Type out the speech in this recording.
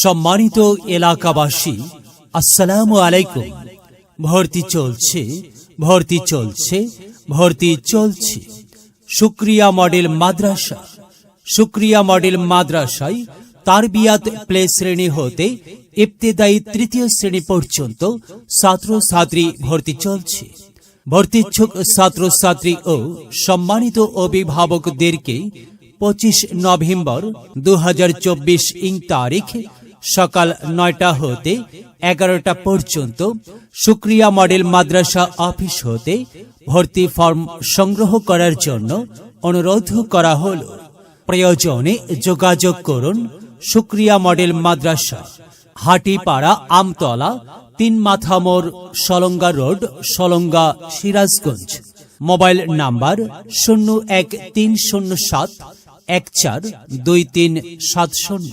সম্মানিত এলাকাবাসী, আসসালামু আলাইকুম। ভর্তি চলছে ভর্তি চলছে ভর্তি চলছে। শুক্রিয়া মডেল মাদ্রাসা। শুক্রিয়া মডেল মাদ্রাসায় তারবিয়াত প্লে শ্রেণি হতে ইবতেদায়ী তৃতীয় শ্রেণি পর্যন্ত ছাত্র ছাত্রী ভর্তি চলছে। ভর্তিচ্ছুক ছাত্রছাত্রী ও সম্মানিত অভিভাবকদেরকে পঁচিশ নভেম্বর দু হাজার চব্বিশ ইং তারিখ সকাল নয়টা হতে এগারোটা পর্যন্ত শুক্রিয়া মডেল মাদ্রাসা অফিস হতে ভর্তি ফর্ম সংগ্রহ করার জন্য অনুরোধ করা হল। প্রয়োজনে যোগাযোগ করুন শুক্রিয়া মডেল মাদ্রাসা, হাটিপাড়া, আমতলা, তিন মাথা মোড়, Salanga road, Salanga, Sirajganj. Mobile number শূন্য এক তিন শূন্য সাত এক চার দুই তিন সাত শূন্য।